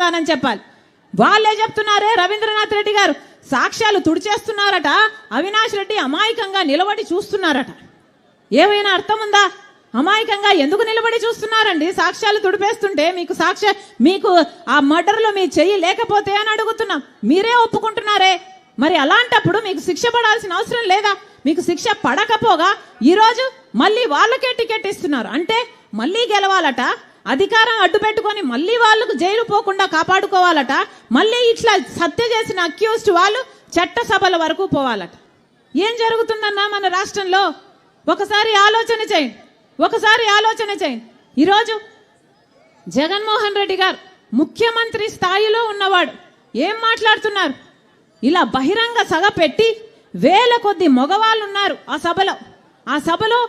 సమాధానం చెప్పాలి. వాళ్ళే చెప్తున్నారే రవీంద్రనాథ్ రెడ్డి గారు. సాక్ష్యాలు తుడిచేస్తున్నారట. అవినాష్ రెడ్డి అమాయకంగా నిలబడి చూస్తున్నారట. ఏమైనా అర్థం ఉందా అమాయకంగా ఎందుకు నిలబడి చూస్తున్నారండి? సాక్ష్యాలు తుడిపేస్తుంటే మీకు సాక్ష్య మీకు ఆ మర్డర్లో మీ చెయ్యి లేకపోతే అని అడుగుతున్నాం. మీరే ఒప్పుకుంటున్నారే? మరి అలాంటప్పుడు మీకు శిక్ష పడాల్సిన అవసరం లేదా? మీకు శిక్ష పడకపోగా ఈరోజు మళ్ళీ వాళ్ళకే టికెట్ ఇస్తున్నారు. అంటే మళ్ళీ గెలవాలట. అధికారం అడ్డు పెట్టుకొని మళ్ళీ వాళ్ళకు జైలు పోకుండా కాపాడుకోవాలట. మళ్ళీ ఇట్లా హత్య చేసిన అక్యూస్డ్ వాళ్ళు చట్టసభల వరకు పోవాలట. ఏం జరుగుతుందన్నా మన రాష్ట్రంలో? ఒకసారి ఆలోచన చేయండి. ఒకసారి ఆలోచన చేయండి. ఈరోజు జగన్మోహన్ రెడ్డి గారు ముఖ్యమంత్రి స్థాయిలో ఉన్నవాడు. ఏం మాట్లాడుతున్నారు? ఇలా బహిరంగ సభ పెట్టి వేల కొద్ది మగవాళ్ళు ఉన్నారు ఆ సభలో. ఆ సభలో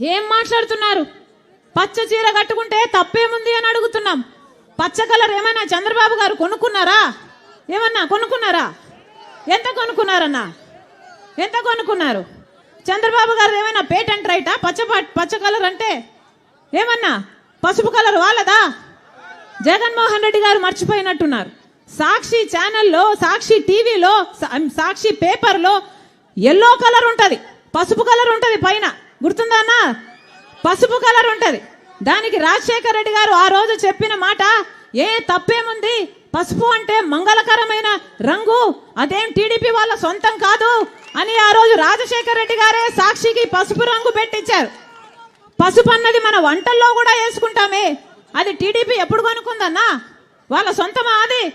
ఏం మాట్లాడుతున్నారు? పచ్చ చీర కట్టుకుంటే తప్పేముంది అని అడుగుతున్నాం. పచ్చ కలర్ ఏమైనా చంద్రబాబు గారు కొనుక్కున్నారా? ఏమన్నా కొనుక్కున్నారా? ఎంత కొనుక్కున్నారన్నా? ఎంత కొనుక్కున్నారు? చంద్రబాబు గారు ఏమైనా పేటెంట్ రైటా పచ్చ పచ్చ కలర్ అంటే ఏమన్నా? పసుపు కలర్ వాళ్ళదా? జగన్మోహన్ రెడ్డి గారు మర్చిపోయినట్టున్నారు. సాక్షి ఛానల్లో సాక్షి టీవీలో సాక్షి పేపర్లో ఎల్లో కలర్ ఉంటుంది. పసుపు కలర్ ఉంటుంది పైన. గుర్తుందా అన్న? పసుపు కలర్ ఉంటుంది. దానికి రాజశేఖర రెడ్డి గారు ఆ రోజు చెప్పిన మాట ఏ తప్పేముంది? పసుపు అంటే మంగళకరమైన రంగు అదేం టీడీపీ వాళ్ళ సొంతం కాదు అని ఆ రోజు రాజశేఖర రెడ్డి గారే సాక్షికి పసుపు రంగు పెట్టించారు. పసుపు అన్నది మన వంటల్లో కూడా వేసుకుంటామే. అది టీడీపీ ఎప్పుడు కొనుక్కుందన్నా వాళ్ళ సొంతమా అది?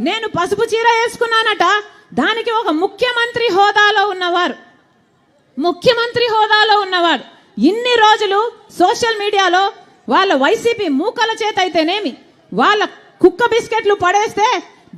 నేను పసుపు చీర వేసుకున్నానట. దానికి ఒక ముఖ్యమంత్రి హోదాలో ఉన్నవారు. ముఖ్యమంత్రి హోదాలో ఉన్నవాడు. ఇన్ని రోజులు సోషల్ మీడియాలో వాళ్ళ వైసీపీ మూకల చేత అయితేనేమి వాళ్ళ కుక్క బిస్కెట్లు పడేస్తే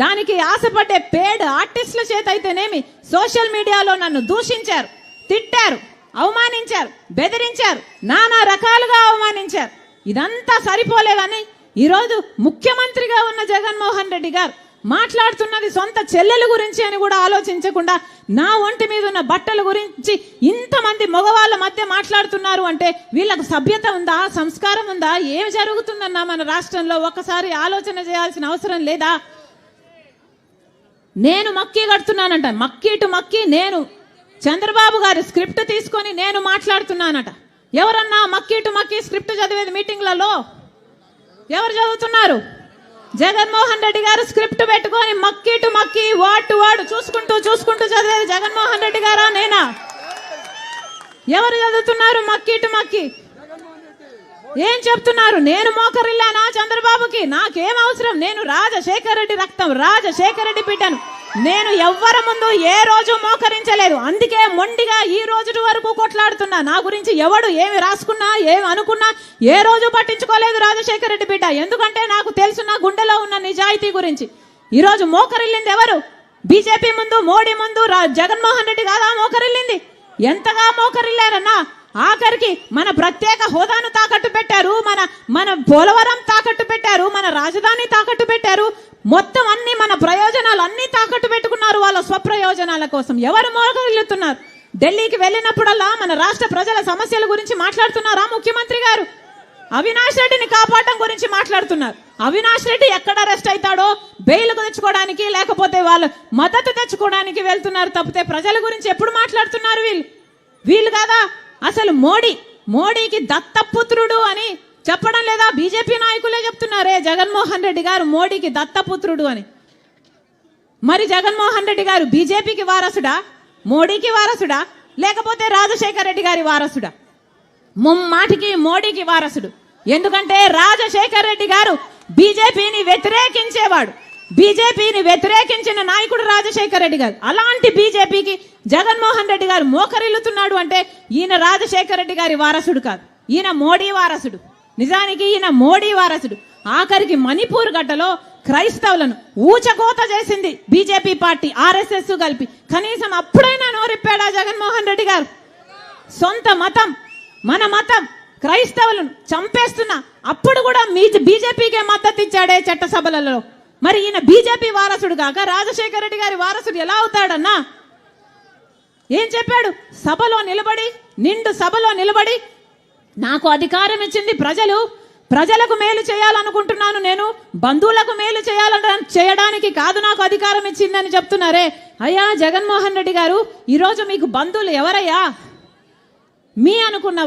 దానికి ఆశపడ్డే పేడ్ ఆర్టిస్టుల చేత అయితేనేమి సోషల్ మీడియాలో నన్ను దూషించారు తిట్టారు అవమానించారు బెదిరించారు నానా రకాలుగా అవమానించారు. ఇదంతా సరిపోలేదని ఈరోజు ముఖ్యమంత్రిగా ఉన్న జగన్మోహన్ రెడ్డి గారు మాట్లాడుతున్నది సొంత చెల్లెల గురించి అని కూడా ఆలోచించకుండా నా ఒంటి మీద ఉన్న బట్టల గురించి ఇంతమంది మగవాళ్ళ మధ్య మాట్లాడుతున్నారు అంటే వీళ్ళకు సభ్యత ఉందా సంస్కారం ఉందా ఏమి జరుగుతుందన్నా మన రాష్ట్రంలో? ఒక్కసారి ఆలోచన చేయాల్సిన అవసరం లేదా? నేను మక్కి కడుతున్నానంట. మక్కిటు మక్కి నేను చంద్రబాబు గారి స్క్రిప్ట్ తీసుకొని నేను మాట్లాడుతున్నానట. ఎవరన్నా మక్కీ మక్కి స్క్రిప్ట్ చదివేది మీటింగ్లలో? ఎవరు చదువుతున్నారు? జగన్మోహన్ రెడ్డి గారు స్క్రిప్ట్ పెట్టుకొని మక్కిటు మక్కి వాటు వాడు చూసుకుంటూ చూసుకుంటూ చదివేది జగన్మోహన్ రెడ్డి గారా నేనా? ఎవరు చదువుతున్నారు మక్కిటు మక్కి? ఏం చెప్తున్నారు? నేను మోకరిల్లానా చంద్రబాబుకి? నాకేం అవసరం? నేను రాజశేఖర రెడ్డి రక్తం రాజశేఖర రెడ్డి బిడ్డను. నేను ఎవ్వరి ముందు ఏ రోజు మోకరించలేదు. అందుకే మొండిగా ఈ రోజు వరకు కొట్లాడుతున్నా. నా గురించి ఎవడు ఏమి రాసుకున్నా ఏమి అనుకున్నా ఏ రోజు పట్టించుకోలేదు రాజశేఖర రెడ్డి బిడ్డ. ఎందుకంటే నాకు తెలుసు నా గుండెలో ఉన్న నిజాయితీ గురించి. ఈరోజు మోకరిల్లింది ఎవరు? బీజేపీ ముందు మోడీ ముందు రా- జగన్మోహన్ రెడ్డి కాదా మోకరిల్లింది? ఎంతగా మోకరిల్లారన్నా ఆఖరికి మన ప్రత్యేక హోదాను తాకట్టు పెట్టారు. మన మన పోలవరం తాకట్టు పెట్టారు. మన రాజధాని తాకట్టు పెట్టారు. మొత్తం అన్ని మన ప్రయోజనాలు అన్ని తాకట్టు పెట్టుకున్నారు వాళ్ళ స్వప్రయోజనాల కోసం. ఎవరు మోకరిల్లుతున్నారు ఢిల్లీకి వెళ్ళినప్పుడల్లా మన రాష్ట్ర ప్రజల సమస్యల గురించి మాట్లాడుతున్నారా ముఖ్యమంత్రి గారు? అవినాష్ రెడ్డిని కాపాడడం గురించి మాట్లాడుతున్నారు. అవినాష్ రెడ్డి ఎక్కడ అరెస్ట్ అవుతాడో బెయిల్ తెచ్చుకోవడానికి లేకపోతే వాళ్ళు మద్దతు తెచ్చుకోవడానికి వెళ్తున్నారు తప్పితే ప్రజల గురించి ఎప్పుడు మాట్లాడుతున్నారు వీళ్ళు? వీళ్ళు కాదా? అసలు మోడీ మోడీకి దత్తపుత్రుడు అని చెప్పడం లేదా బీజేపీ నాయకులే చెప్తున్నారే జగన్మోహన్ రెడ్డి గారు మోడీకి దత్తపుత్రుడు అని. మరి జగన్మోహన్ రెడ్డి గారు బీజేపీకి వారసుడా? మోడీకి వారసుడా? లేకపోతే రాజశేఖర రెడ్డి గారి వారసుడా? ముమ్మాటికి మోడీకి వారసుడు. ఎందుకంటే రాజశేఖర రెడ్డి గారు బీజేపీని వ్యతిరేకించేవాడు. బీజేపీని వ్యతిరేకించిన నాయకుడు రాజశేఖర రెడ్డి గారు. అలాంటి బీజేపీకి జగన్మోహన్ రెడ్డి గారు మోకరిల్లుతున్నాడు అంటే ఈయన రాజశేఖర రెడ్డి గారి వారసుడు కాదు. ఈయన మోడీ వారసుడు. నిజానికి ఈయన మోడీ వారసుడు. ఆఖరికి మణిపూర్ గడ్డలో క్రైస్తవులను ఊచకోత చేసింది బీజేపీ పార్టీ ఆర్ఎస్ఎస్ కలిపి. కనీసం అప్పుడైనా నోరిప్పాడా జగన్మోహన్ రెడ్డి గారు? సొంత మతం మన మతం క్రైస్తవులను చంపేస్తున్నా అప్పుడు కూడా మీ బీజేపీకే మద్దతు ఇచ్చాడే చట్టసభలలో. మరి ఈయన బీజేపీ వారసుడు కాక రాజశేఖర రెడ్డి గారి వారసుడు ఎలా అవుతాడన్నా? ఏం చెప్పాడు? సభలో నిలబడి నిండు సభలో నిలబడి నాకు అధికారం ఇచ్చింది ప్రజలు. ప్రజలకు మేలు చేయాలనుకుంటున్నాను నేను. బంధువులకు మేలు చేయాలని చేయడానికి కాదు నాకు అధికారం ఇచ్చిందని చెప్తున్నారే. అయ్యా జగన్మోహన్ రెడ్డి గారు ఈరోజు మీకు బంధువులు ఎవరయ్యా? మీ అనుకున్నవా